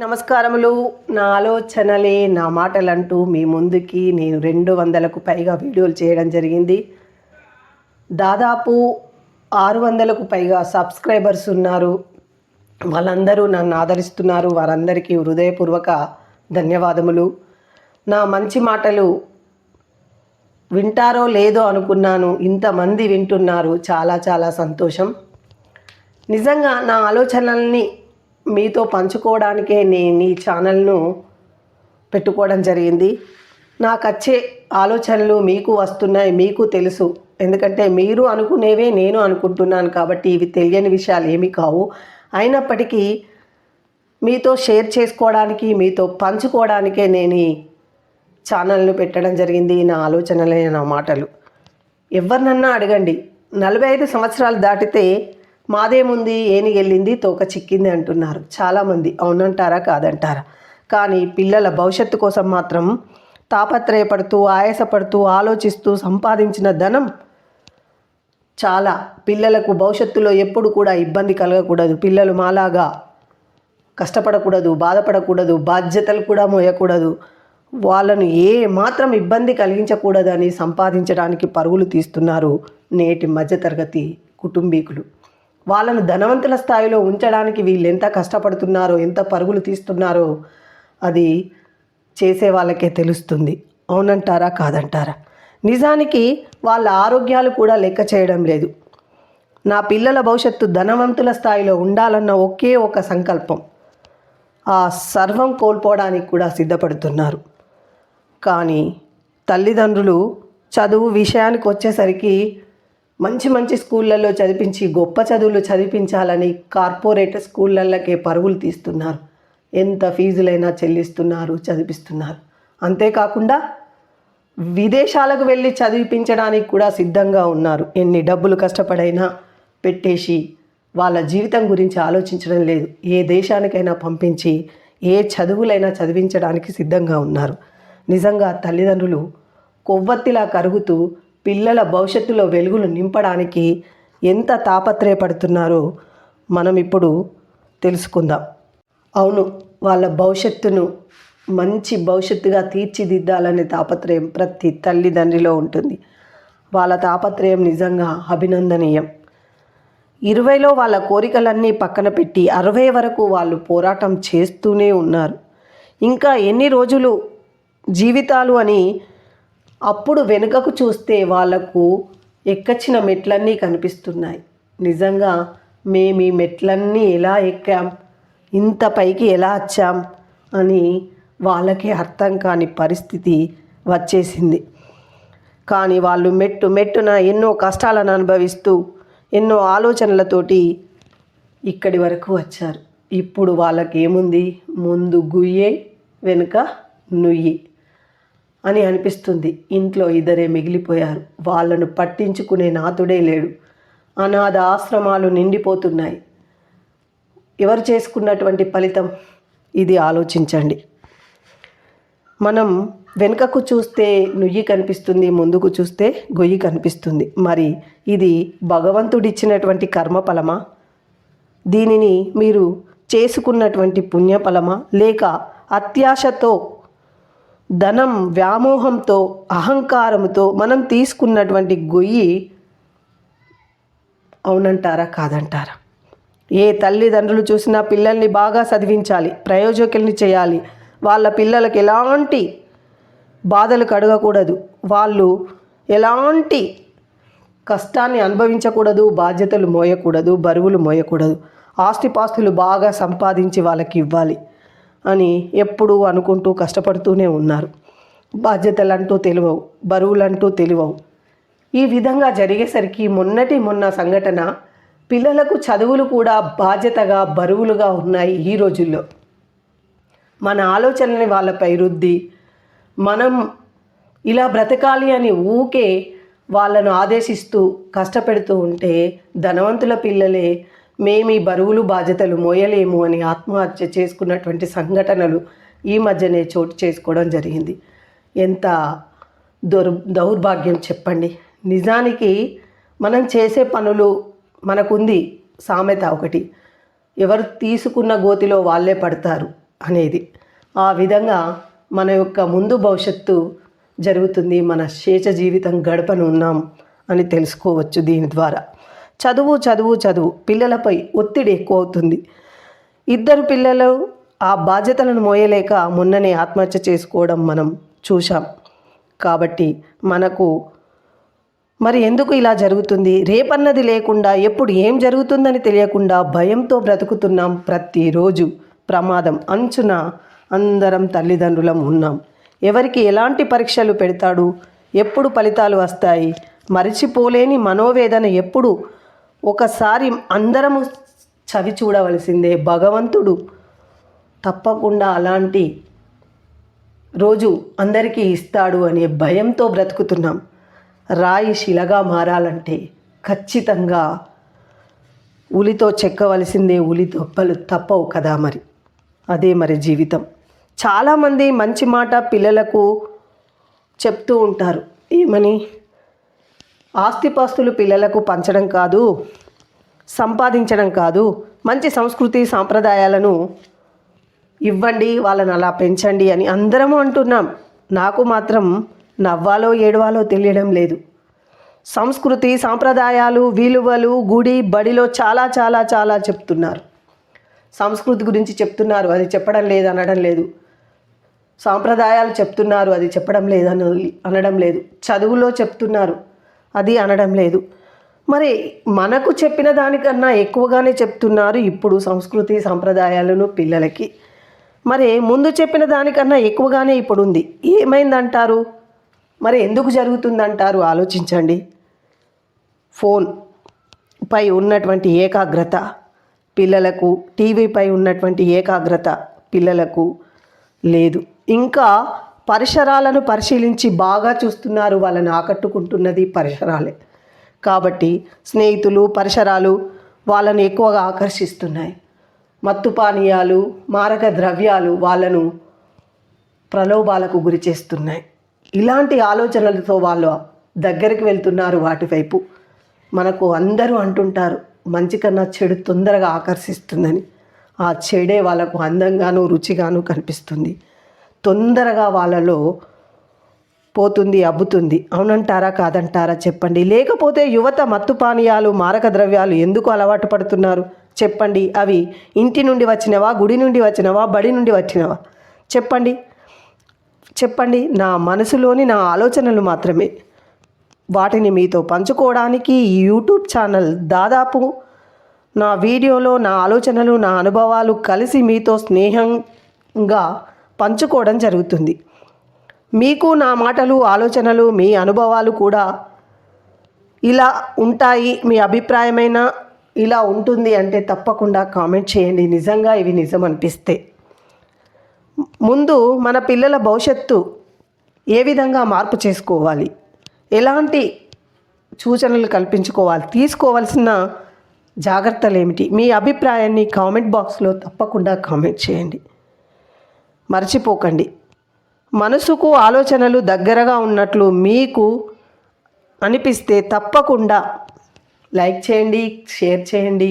నమస్కారములు. నా ఆలోచనలే నా మాటలంటూ మీ ముందుకి నేను రెండు వందలకు పైగా వీడియోలు చేయడం జరిగింది. దాదాపు ఆరు వందలకు పైగా సబ్స్క్రైబర్స్ ఉన్నారు. వాళ్ళందరూ నన్ను ఆదరిస్తున్నారు. వారందరికీ హృదయపూర్వక ధన్యవాదములు. నా మంచి మాటలు వింటారో లేదో అనుకున్నాను. ఇంతమంది వింటున్నారు. చాలా చాలా సంతోషం. నిజంగా నా ఆలోచనల్ని మీతో పంచుకోవడానికే నేను ఈ ఛానల్ను పెట్టుకోవడం జరిగింది. నాకు వచ్చే ఆలోచనలు మీకు వస్తున్నాయి మీకు తెలుసు. ఎందుకంటే మీరు అనుకునేవే నేను అనుకుంటున్నాను కాబట్టి ఇవి తెలియని విషయాలు ఏమీ కావు. అయినప్పటికీ మీతో షేర్ చేసుకోవడానికి మీతో పంచుకోవడానికే నేను ఈ ఛానల్ను పెట్టడం జరిగింది నా ఆలోచనలే నా మాటలు. ఎవరినన్నా అడగండి. నలభై ఐదు సంవత్సరాలు దాటితే మాదేముంది ఏనిగెళ్ళింది తోక చిక్కింది అంటున్నారు. చాలామంది అవునంటారా కాదంటారా? కానీ పిల్లల భవిష్యత్తు కోసం మాత్రం తాపత్రయపడుతూ ఆయాసపడుతూ ఆలోచిస్తూ సంపాదించిన ధనం చాలా. పిల్లలకు భవిష్యత్తులో ఎప్పుడు కూడా ఇబ్బంది కలగకూడదు. పిల్లలు మాలాగా కష్టపడకూడదు బాధపడకూడదు బాధ్యతలు కూడా మోయకూడదు. వాళ్ళను ఏ మాత్రం ఇబ్బంది కలిగించకూడదని సంపాదించడానికి పరుగులు తీస్తున్నారు నేటి మధ్యతరగతి కుటుంబీకులు. వాళ్ళను ధనవంతుల స్థాయిలో ఉంచడానికి వీళ్ళు ఎంత కష్టపడుతున్నారో ఎంత పరుగులు తీస్తున్నారో అది చేసే వాళ్ళకే తెలుస్తుంది. అవునంటారా? కాదంటారా? నిజానికి వాళ్ళ ఆరోగ్యాలు కూడా లెక్క చేయడం లేదు. నా పిల్లల భవిష్యత్తు ధనవంతుల స్థాయిలో ఉండాలన్న ఒకే ఒక సంకల్పం. ఆ సర్వం కోల్పోవడానికి కూడా సిద్ధపడుతున్నారు. కానీ తల్లిదండ్రులు చదువు విషయానికి వచ్చేసరికి మంచి మంచి స్కూళ్ళల్లో చదివించి గొప్ప చదువులు చదివించాలని కార్పొరేట్ స్కూళ్ళకే పరుగులు తీస్తున్నారు. ఎంత ఫీజులైనా చెల్లిస్తున్నారు చదివిస్తున్నారు. అంతేకాకుండా విదేశాలకు వెళ్ళి చదివించడానికి కూడా సిద్ధంగా ఉన్నారు. ఎన్ని డబ్బులు కష్టపడైనా పెట్టేసి వాళ్ళ జీవితం గురించి ఆలోచించడం లేదు. ఏ దేశానికైనా పంపించి ఏ చదువులైనా చదివించడానికి సిద్ధంగా ఉన్నారు. నిజంగా తల్లిదండ్రులు కొవ్వొత్తిలా కరుగుతూ పిల్లల భవిష్యత్తులో వెలుగులు నింపడానికి ఎంత తాపత్రయపడుతున్నారో మనం ఇప్పుడు తెలుసుకుందాం. అవును వాళ్ళ భవిష్యత్తును మంచి భవిష్యత్తుగా తీర్చిదిద్దాలనే తాపత్రయం ప్రతి తల్లిదండ్రిలో ఉంటుంది. వాళ్ళ తాపత్రయం నిజంగా అభినందనీయం. ఇరవైలో వాళ్ళ కోరికలన్నీ పక్కన పెట్టి అరవై వరకు వాళ్ళు పోరాటం చేస్తూనే ఉన్నారు. ఇంకా ఎన్ని రోజులు జీవితాలు అని అప్పుడు వెనుకకు చూస్తే వాళ్ళకు ఎక్కచ్చిన మెట్లన్నీ కనిపిస్తున్నాయి. నిజంగా మేము ఈ మెట్లన్నీ ఎలా ఎక్కాం? ఇంత పైకి ఎలా వచ్చాం? అని వాళ్ళకే అర్థం కాని పరిస్థితి వచ్చేసింది. కానీ వాళ్ళు మెట్టు మెట్టున ఎన్నో కష్టాలను అనుభవిస్తూ ఎన్నో ఆలోచనలతోటి ఇక్కడి వరకు వచ్చారు. ఇప్పుడు వాళ్ళకేముంది? ముందు గుయ్యే వెనుక నుయ్యి. అని అనిపిస్తుంది. ఇంట్లో ఇద్దరే మిగిలిపోయారు. వాళ్ళను పట్టించుకునే నాతుడే లేడు. అనాథ ఆశ్రమాలు నిండిపోతున్నాయి. ఎవరు చేసుకున్నటువంటి ఫలితం? ఇది ఆలోచించండి. మనం వెనుకకు చూస్తే నుయ్యి కనిపిస్తుంది ముందుకు చూస్తే గొయ్యి కనిపిస్తుంది. మరి ఇది భగవంతుడిచ్చినటువంటి కర్మఫలమా? దీనిని మీరు చేసుకున్నటువంటి పుణ్యఫలమా? లేక అత్యాశతో ధనం వ్యామోహంతో అహంకారంతో మనం తీసుకున్నటువంటి గొయ్యి అవునంటారా కాదంటారా? ఏ తల్లిదండ్రులు చూసినా పిల్లల్ని బాగా చదివించాలి ప్రయోజకుల్ని చేయాలి. వాళ్ళ పిల్లలకు ఎలాంటి బాధలు కడగకూడదు. వాళ్ళు ఎలాంటి కష్టాన్ని అనుభవించకూడదు బాధ్యతలు మోయకూడదు బరువులు మోయకూడదు. ఆస్తిపాస్తులు బాగా సంపాదించి వాళ్ళకి ఇవ్వాలి. అని ఎప్పుడూ అనుకుంటూ కష్టపడుతూనే ఉన్నారు. బాధ్యతలంటూ తెలివవు బరువులంటూ తెలివవు. ఈ విధంగా జరిగేసరికి మొన్నటి మొన్న సంఘటన పిల్లలకు చదువులు కూడా బాధ్యతగా బరువులుగా ఉన్నాయి ఈ రోజుల్లో. మన ఆలోచనని వాళ్ళపై రుద్ది మనం ఇలా బ్రతకాలి అని ఊకే వాళ్ళను ఆదేశిస్తూ కష్టపెడుతూ ఉంటే ధనవంతుల పిల్లలే మేము ఈ బరువులు బాధ్యతలు మోయలేము అని ఆత్మహత్య చేసుకున్నటువంటి సంఘటనలు ఈ మధ్యనే చోటు చేసుకోవడం జరిగింది. ఎంత దౌర్ దౌర్భాగ్యం చెప్పండి. నిజానికి మనం చేసే పనులు మనకుంది సామెత ఒకటి. ఎవరు తీసుకున్న గోతిలో వాళ్ళే పడతారు అనేది. ఆ విధంగా మన యొక్క ముందు భవిష్యత్తు జరుగుతుంది. మన శేష జీవితం గడపనున్నాం అని తెలుసుకోవచ్చు దీని ద్వారా. చదువు చదువు చదువు. పిల్లలపై ఒత్తిడి ఎక్కువ అవుతుంది ఇద్దరు పిల్లలు ఆ బాధ్యతలను మోయలేక మొన్ననే ఆత్మహత్య చేసుకోవడం మనం చూశాం. కాబట్టి మనకు మరి ఎందుకు ఇలా జరుగుతుంది? రేపన్నది లేకుండా ఎప్పుడు ఏం జరుగుతుందని తెలియకుండా భయంతో బ్రతుకుతున్నాం ప్రతిరోజు. ప్రమాదం. అంచున అందరం తల్లిదండ్రులం ఉన్నాం. ఎవరికి ఎలాంటి పరీక్షలు పెడతాడు? ఎప్పుడు ఫలితాలు వస్తాయి? మరిచిపోలేని మనోవేదన ఎప్పుడు ఒకసారి అందరము చవి చూడవలసిందే భగవంతుడు. తప్పకుండా అలాంటి రోజు అందరికీ ఇస్తాడు అనే భయంతో బ్రతుకుతున్నాం. రాయి శిలగా మారాలంటే ఖచ్చితంగా ఉలితో చెక్కవలసిందే ఉలి దొబ్బలు తప్పవు కదా మరి. అదే మరి జీవితం. చాలామంది మంచి మాట పిల్లలకు చెప్తూ ఉంటారు. ఏమని? ఆస్తిపాస్తులు పిల్లలకు పంచడం కాదు సంపాదించడం కాదు. మంచి సంస్కృతి సాంప్రదాయాలను ఇవ్వండి వాళ్ళని అలా పెంచండి అని అందరము అంటున్నాం. నాకు మాత్రం నవ్వాలో ఏడవాలో తెలియడం లేదు. సంస్కృతి సాంప్రదాయాలు విలువలు గుడి బడిలో చాలా చాలా చాలా చెప్తున్నారు. సంస్కృతి గురించి చెప్తున్నారు అది చెప్పడం లేదు అనడం లేదు. సాంప్రదాయాలు చెప్తున్నారు అది చెప్పడం లేదని అనడం లేదు. చదువులో చెప్తున్నారు అది అనడం లేదు. మరి మనకు చెప్పిన దానికన్నా ఎక్కువగానే చెప్తున్నారు ఇప్పుడు సంస్కృతి సాంప్రదాయాలను పిల్లలకి. మరి ముందు చెప్పిన దానికన్నా ఎక్కువగానే ఇప్పుడు ఉంది ఏమైందంటారు? మరి ఎందుకు జరుగుతుందంటారు? ఆలోచించండి. ఫోన్ పై ఉన్నటువంటి ఏకాగ్రత పిల్లలకు టీవీపై ఉన్నటువంటి ఏకాగ్రత పిల్లలకు లేదు. ఇంకా పరిసరాలను పరిశీలించి బాగా చూస్తున్నారు వాళ్ళని ఆకట్టుకుంటున్నది పరిసరాలే. కాబట్టి స్నేహితులు పరిసరాలు వాళ్ళను ఎక్కువగా ఆకర్షిస్తున్నాయి. మత్తు పానీయాలు మారక ద్రవ్యాలు వాళ్ళను ప్రలోభాలకు గురి చేస్తున్నాయి. ఇలాంటి ఆలోచనలతో వాళ్ళు దగ్గరికి వెళ్తున్నారు వాటి వైపు మనకు అందరూ అంటుంటారు మంచి కన్నా చెడు తొందరగా ఆకర్షిస్తుందని. ఆ చెడే వాళ్ళకు అందంగాను రుచిగాను కనిపిస్తుంది. తొందరగా వాళ్ళలో పోతుంది అబ్బుతుంది. అవునంటారా కాదంటారా చెప్పండి. లేకపోతే యువత మత్తు పానీయాలు మారక ద్రవ్యాలు ఎందుకు అలవాటు పడుతున్నారు? చెప్పండి. అవి ఇంటి నుండి వచ్చినవా గుడి నుండి వచ్చినవా బడి నుండి వచ్చినవా? చెప్పండి. చెప్పండి. నా మనసులోని నా ఆలోచనలు మాత్రమే. వాటిని మీతో పంచుకోవడానికి ఈ యూట్యూబ్ ఛానల్ దాదాపు నా వీడియోలో నా ఆలోచనలు నా అనుభవాలు కలిసి మీతో స్నేహంగా పంచుకోవడం జరుగుతుంది. మీకు నా మాటలు ఆలోచనలు మీ అనుభవాలు కూడా ఇలా ఉంటాయి మీ అభిప్రాయమైన ఇలా ఉంటుంది అంటే తప్పకుండా కామెంట్ చేయండి. నిజంగా ఇవి నిజం అనిపిస్తే. ముందు మన పిల్లల భవిష్యత్తు ఏ విధంగా మార్పు చేసుకోవాలి? ఎలాంటి సూచనలు కల్పించుకోవాలి? తీసుకోవాల్సిన జాగ్రత్తలు ఏమిటి మీ అభిప్రాయాన్ని కామెంట్ బాక్స్లో తప్పకుండా కామెంట్ చేయండి. మర్చిపోకండి. మనసుకు ఆలోచనలు దగ్గరగా ఉన్నట్లు మీకు అనిపిస్తే తప్పకుండా లైక్ చేయండి షేర్ చేయండి.